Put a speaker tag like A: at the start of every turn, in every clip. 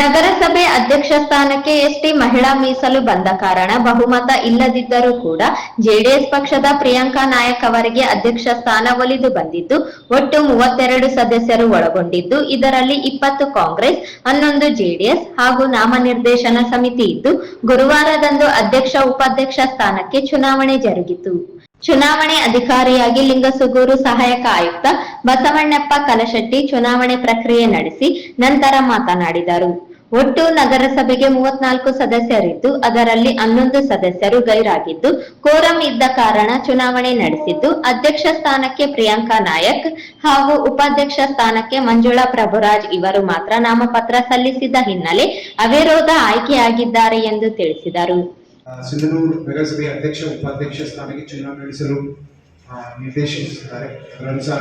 A: ನಗರಸಭೆ ಅಧ್ಯಕ್ಷ ಸ್ಥಾನಕ್ಕೆ ಎಸ್ಟಿ ಮಹಿಳಾ ಮೀಸಲು ಬಂದ ಕಾರಣ ಬಹುಮತ ಇಲ್ಲದಿದ್ದರೂ ಕೂಡ ಜೆಡಿಎಸ್ ಪಕ್ಷದ ಪ್ರಿಯಾಂಕಾ ನಾಯಕ್ ಅವರಿಗೆ ಅಧ್ಯಕ್ಷ ಸ್ಥಾನ ಒಲಿದು ಬಂದಿದ್ದು, ಒಟ್ಟು ಮೂವತ್ತೆರಡು ಸದಸ್ಯರು ಒಳಗೊಂಡಿದ್ದು, ಇದರಲ್ಲಿ ಇಪ್ಪತ್ತು ಕಾಂಗ್ರೆಸ್, ಹನ್ನೊಂದು ಜೆಡಿಎಸ್ ಹಾಗೂ ನಾಮನಿರ್ದೇಶನ ಸಮಿತಿ ಇದ್ದು, ಗುರುವಾರದಂದು ಅಧ್ಯಕ್ಷ ಉಪಾಧ್ಯಕ್ಷ ಸ್ಥಾನಕ್ಕೆ ಚುನಾವಣೆ ಜರುಗಿತು. ಚುನಾವಣೆ ಅಧಿಕಾರಿಯಾಗಿ ಲಿಂಗಸುಗೂರು ಸಹಾಯಕ ಆಯುಕ್ತ ಬಸವಣ್ಣಪ್ಪ ಕಲಶೆಟ್ಟಿ ಚುನಾವಣೆ ಪ್ರಕ್ರಿಯೆ ನಡೆಸಿ ನಂತರ ಮಾತನಾಡಿದರು. ಒಟ್ಟು ನಗರಸಭೆಗೆ ಮೂವತ್ನಾಲ್ಕು ಸದಸ್ಯರಿದ್ದು, ಅದರಲ್ಲಿ ಹನ್ನೊಂದು ಸದಸ್ಯರು ಗೈರಾಗಿದ್ದು, ಕೋರಂ ಇದ್ದ ಕಾರಣ ಚುನಾವಣೆ ನಡೆಸಿದ್ದು, ಅಧ್ಯಕ್ಷ ಸ್ಥಾನಕ್ಕೆ ಪ್ರಿಯಾಂಕಾ ನಾಯಕ್ ಹಾಗೂ ಉಪಾಧ್ಯಕ್ಷ ಸ್ಥಾನಕ್ಕೆ ಮಂಜುಳಾ ಪ್ರಭುರಾಜ್ ಇವರು ಮಾತ್ರ ನಾಮಪತ್ರ ಸಲ್ಲಿಸಿದ ಹಿನ್ನೆಲೆ ಅವಿರೋಧ ಆಯ್ಕೆಯಾಗಿದ್ದಾರೆ ಎಂದು ತಿಳಿಸಿದರು.
B: ಸಿಂಧನೂರು ನಗರಸಭೆಯ ಅಧ್ಯಕ್ಷ, ಉಪಾಧ್ಯಕ್ಷ ಸ್ಥಾನಕ್ಕೆ ಚುನಾವಣೆ ನಡೆಸಲು ನಿರ್ದೇಶಿಸಿದ್ದಾರೆ ಅದರನುಸಾರ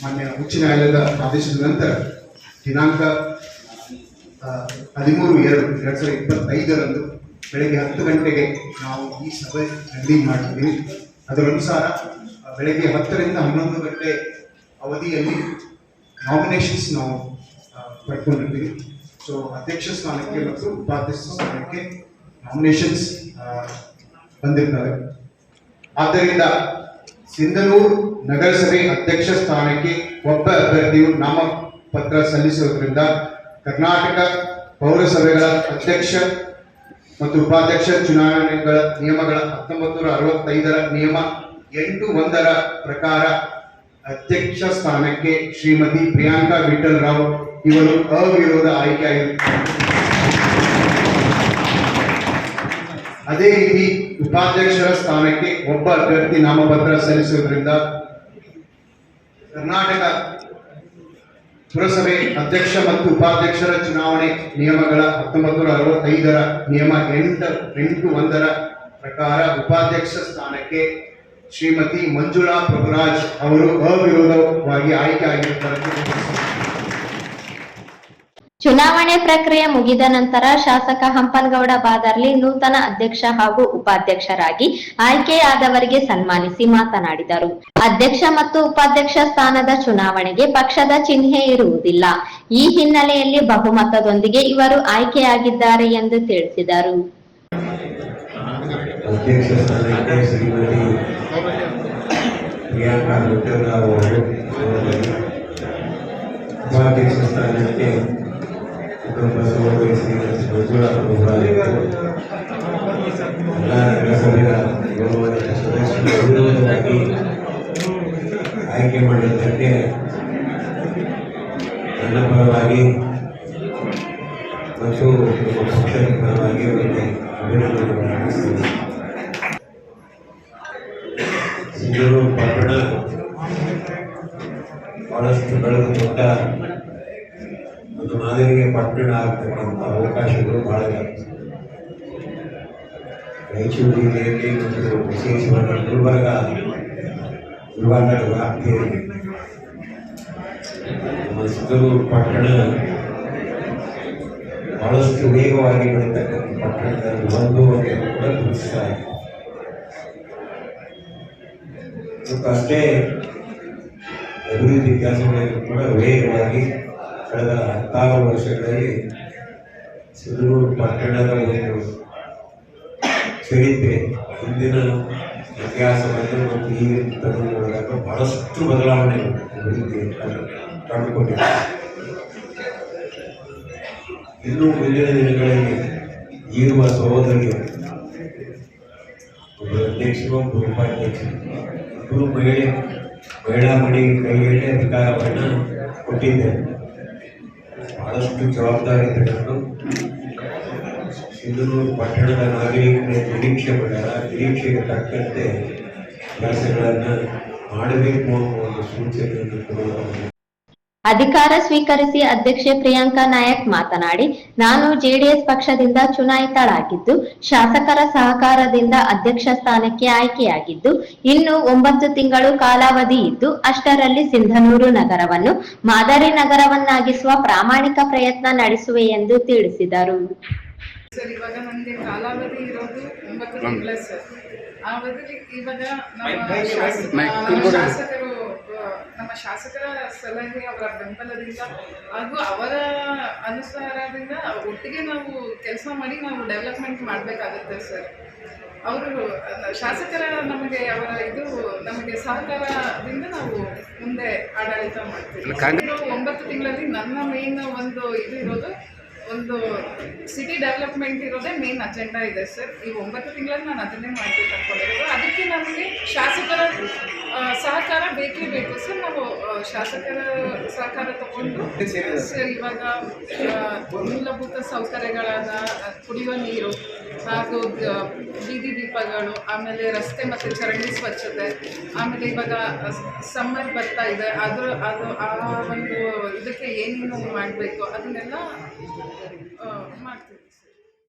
B: ಮಾನ್ಯ ಉಚ್ಚ ನ್ಯಾಯಾಲಯದ ಆದೇಶದ ನಂತರ ದಿನಾಂಕ ಹದಿಮೂರು ಎರಡು ಎರಡು ಸಾವಿರದ ಇಪ್ಪತ್ತೈದರಂದು ಬೆಳಗ್ಗೆ ಹತ್ತು ಗಂಟೆಗೆ ನಾವು ಈ ಸಭೆ ನಿಗದಿ ಮಾಡಿದ್ದೀವಿ ಅದರನುಸಾರ ಬೆಳಗ್ಗೆ ಹತ್ತರಿಂದ ಹನ್ನೊಂದು ಗಂಟೆ ಅವಧಿಯಲ್ಲಿ ನಾಮಿನೇಷನ್ಸ್ ನಾವು ಪಡ್ಕೊಂಡಿದ್ದೀವಿ ಸೊ ಅಧ್ಯಕ್ಷ ಸ್ಥಾನಕ್ಕೆ ಮತ್ತು ಉಪಾಧ್ಯಕ್ಷ ಸ್ಥಾನಕ್ಕೆ ನಾಮಿನೇಷನ್ಸ್ ಬಂದಿರ್ತವೆ. ಆದ್ದರಿಂದ ಸಿಂಧನೂರು ನಗರಸಭೆ ಅಧ್ಯಕ್ಷ ಸ್ಥಾನಕ್ಕೆ ಒಬ್ಬ ಅಭ್ಯರ್ಥಿಯು ನಾಮಪತ್ರ ಸಲ್ಲಿಸುವುದರಿಂದ ಕರ್ನಾಟಕ ಪೌರಸಭೆಗಳ ಅಧ್ಯಕ್ಷ ಮತ್ತು ಉಪಾಧ್ಯಕ್ಷ ಚುನಾವಣೆಗಳ ನಿಯಮಗಳ ಹತ್ತೊಂಬತ್ತು ನೂರ ಅರವತ್ತೈದರ ನಿಯಮ ಎಂಟು ಒಂದರ ಪ್ರಕಾರ ಅಧ್ಯಕ್ಷ ಸ್ಥಾನಕ್ಕೆ ಶ್ರೀಮತಿ ಪ್ರಿಯಾಂಕಾ ವಿಠಲ್ ರಾವ್ ಇವರು ಅವಿರೋಧ ಆಯ್ಕೆಯಾಗಿರುತ್ತಾರೆ. ಅದೇ ರೀತಿ ಉಪಾಧ್ಯಕ್ಷರ ಸ್ಥಾನಕ್ಕೆ ಒಬ್ಬ ಅಭ್ಯರ್ಥಿ ನಾಮಪತ್ರ ಸಲ್ಲಿಸುವುದರಿಂದ ಕರ್ನಾಟಕ ಪುರಸಭೆ ಅಧ್ಯಕ್ಷ ಮತ್ತು ಉಪಾಧ್ಯಕ್ಷರ ಚುನಾವಣೆ ನಿಯಮಗಳ ಹತ್ತೊಂಬತ್ತು ನೂರ ಅರವತ್ತೈದರ ನಿಯಮ ಎಂಟು ಎಂಟು ಒಂದರ ಪ್ರಕಾರ ಉಪಾಧ್ಯಕ್ಷ ಸ್ಥಾನಕ್ಕೆ ಶ್ರೀಮತಿ ಮಂಜುಳಾ ಪ್ರಭುರಾಜ್ ಅವರು ಅವಿರೋಧವಾಗಿ ಆಯ್ಕೆ ಆಗಿರುತ್ತಾರೆ.
A: ಚುನಾವಣೆ ಪ್ರಕ್ರಿಯೆ ಮುಗಿದ ನಂತರ ಶಾಸಕ ಹಂಪನಗೌಡ ಬಾದರ್ಲಿ ನೂತನ ಅಧ್ಯಕ್ಷ ಹಾಗೂ ಉಪಾಧ್ಯಕ್ಷರಾಗಿ ಆಯ್ಕೆಯಾದವರಿಗೆ ಸನ್ಮಾನಿಸಿ ಮಾತನಾಡಿದರು. ಅಧ್ಯಕ್ಷ ಮತ್ತು ಉಪಾಧ್ಯಕ್ಷ ಸ್ಥಾನದ ಚುನಾವಣೆಗೆ ಪಕ್ಷದ ಚಿಹ್ನೆ ಇರುವುದಿಲ್ಲ. ಈ ಹಿನ್ನೆಲೆಯಲ್ಲಿ ಬಹುಮತದೊಂದಿಗೆ ಇವರು ಆಯ್ಕೆಯಾಗಿದ್ದಾರೆ ಎಂದು ತಿಳಿಸಿದರು.
C: ಉಪಾಧ್ಯಕ್ಷ ಸ್ಥಾನಕ್ಕೆ ಇನ್ನೊಬ್ಬ ಸಹೋದರಿ ಶ್ರೀಮತಿ ಮಂಜುಳಾ ಪ್ರಭುರಾಜ್ ಅವರು. ಎಲ್ಲ ನಗರಸಭೆಯ ಗೌರವಾನ್ವಿತ ಸದಸ್ಯರು ವಿರೋಧವಾಗಿ ಆಯ್ಕೆ ಮಾಡಿದ್ದಕ್ಕೆ ನನ್ನ ಪರವಾಗಿ ಮತ್ತು ನಮ್ಮ ಪಕ್ಷದ ಪರವಾಗಿ ಅವರಿಗೆ ಅಭಿನಂದನೆಗಳನ್ನು ಪಟ್ಟಣ ಆಗ್ತಕ್ಕಂಥ ಅವಕಾಶಗಳು ಬಹಳ. ರಾಯಚೂರು ಜಿಲ್ಲೆಯಲ್ಲಿ ಮತ್ತು ವಿಶೇಷವಾಗಿ ಗುಲ್ಬರ್ಗ ಗುಲ್ಬರ್ಗದ ವ್ಯಾಪ್ತಿಯಲ್ಲಿ ನಮ್ಮ ಸಿಂಧೂರು ಪಟ್ಟಣ ಬಹಳಷ್ಟು ವೇಗವಾಗಿ ಬೆಳೀತಕ್ಕಂಥ ಪಟ್ಟಣದಲ್ಲಿ ಒಂದು ಅಂತ ಕೂಡ ಗುರುತಿಸ್ತಾ ಇದೆ ಅಷ್ಟೇ ಅಭಿವೃದ್ಧಿ ಕೆಲಸಗಳಲ್ಲಿ ಕೂಡ ವೇಗವಾಗಿ ಕಳೆದ ಹತ್ತಾರು ವರ್ಷಗಳಲ್ಲಿ ಸಿಂಧೂರು ಪಟ್ಟಣದ ಒಂದು ಚರಿತ್ರೆ, ಹಿಂದಿನ ಇತಿಹಾಸವನ್ನು ಮತ್ತು ಈ ತೆಗೆದು ನೋಡಿದಾಗ ಬಹಳಷ್ಟು ಬದಲಾವಣೆ ಕಂಡುಕೊಂಡಿದೆ ಇನ್ನೂ ಮುಂದಿನ ದಿನಗಳಲ್ಲಿ ಇರುವ ಸಹೋದರಿಯರು ಒಬ್ಬ ಅಧ್ಯಕ್ಷರು ಒಬ್ಬ ಉಪಾಧ್ಯಕ್ಷರು ಇಬ್ಬರು ಮಹಿಳೆ, ಮಹಿಳಾ ಮಣಿ ಕೈಯಲ್ಲಿ ಅಧಿಕಾರವನ್ನು ಕೊಟ್ಟಿದ್ದೇವೆ ಬಹಳಷ್ಟು ಜವಾಬ್ದಾರಿ ತಗೊಂಡು ಸಿಂಧನೂರು ಪಟ್ಟಣದ ನಾಗರಿಕರ ನಿರೀಕ್ಷೆ ಮಾಡ್ಯಾರ ನಿರೀಕ್ಷೆಗೆ ತಕ್ಕಂತೆ ಕೆಲಸಗಳನ್ನು ಮಾಡಬೇಕು ಅನ್ನೋ ಒಂದು ಸೂಚನೆಯನ್ನು ಕೊಡುವ
A: ಅಧಿಕಾರ ಸ್ವೀಕರಿಸಿ ಅಧ್ಯಕ್ಷೆ ಪ್ರಿಯಾಂಕಾ ನಾಯಕ್ ಮಾತನಾಡಿ ನಾನು ಜೆಡಿಎಸ್ ಪಕ್ಷದಿಂದ ಚುನಾಯಿತಳಾಗಿದ್ದು ಶಾಸಕರ ಸಹಕಾರದಿಂದ ಅಧ್ಯಕ್ಷ ಸ್ಥಾನಕ್ಕೆ ಆಯ್ಕೆಯಾಗಿದ್ದು ಇನ್ನು ಒಂಬತ್ತು ತಿಂಗಳು ಕಾಲಾವಧಿ ಇದ್ದು ಅಷ್ಟರಲ್ಲಿ ಸಿಂಧನೂರು ನಗರವನ್ನು ಮಾದರಿ ನಗರವನ್ನಾಗಿಸುವ ಪ್ರಾಮಾಣಿಕ ಪ್ರಯತ್ನ ನಡೆಸುವೆ ಎಂದು ತಿಳಿಸಿದರು.
D: ಸರ್ ಇವಾಗ ನಮ್ಮ ಶಾಸಕರ ಸಲಹೆ ಅವರ ಬೆಂಬಲದಿಂದ ಹಾಗೂ ಅವರ ಅನುಸಾರದಿಂದ ಒಟ್ಟಿಗೆ ನಾವು ಕೆಲಸ ಮಾಡಿ ನಾವು ಡೆವಲಪ್ಮೆಂಟ್ ಮಾಡಬೇಕಾಗುತ್ತೆ ಸರ್. ಅವರು ಶಾಸಕರ ನಮಗೆ ಅವರ ಇದು ನಮಗೆ ಸಹಕಾರದಿಂದ ನಾವು ಮುಂದೆ ಆಡಳಿತ ಮಾಡ್ತೀವಿ. ಒಂಬತ್ತು ತಿಂಗಳಲ್ಲಿ ನನ್ನ ಮೇನ್ ಒಂದು ಇದು ಇರೋದು ಒಂದು ಸಿಟಿ ಡೆವಲಪ್ಮೆಂಟ್ ಇರೋದೇ ಮೇನ್ ಅಜೆಂಡಾ ಇದೆ ಸರ್ ಈ ಒಂಬತ್ತು ತಿಂಗಳಲ್ಲಿ ನಾನು ಅದನ್ನೇ ಮಾಡಬೇಕು ಅನ್ಕೊಂಡಿರೋದು. ಅದಕ್ಕೆ ನಮಗೆ ಶಾಸಕರ ಸಹಕಾರ ಬೇಕೇ ಬೇಕು ಸರ್ ನಾವು ಶಾಸಕರ ಸಹಕಾರ ತಗೊಂಡು ಸರ್ ಇವಾಗ ಮೂಲಭೂತ ಸೌಕರ್ಯಗಳಾದ ಕುಡಿಯುವ ನೀರು ಹಾಗೂ ಬೀದಿ ದೀಪಗಳು, ಆಮೇಲೆ ರಸ್ತೆ ಮತ್ತು ಚರಂಡಿ ಸ್ವಚ್ಛತೆ, ಆಮೇಲೆ ಇವಾಗ ಸಮ್ಮರ್ ಬರ್ತಾ ಇದೆ. ಅದು ಅದು ಆ ಒಂದು ಇದಕ್ಕೆ ಏನೇನು ಮಾಡಬೇಕು, ಅದನ್ನೆಲ್ಲ ಆ,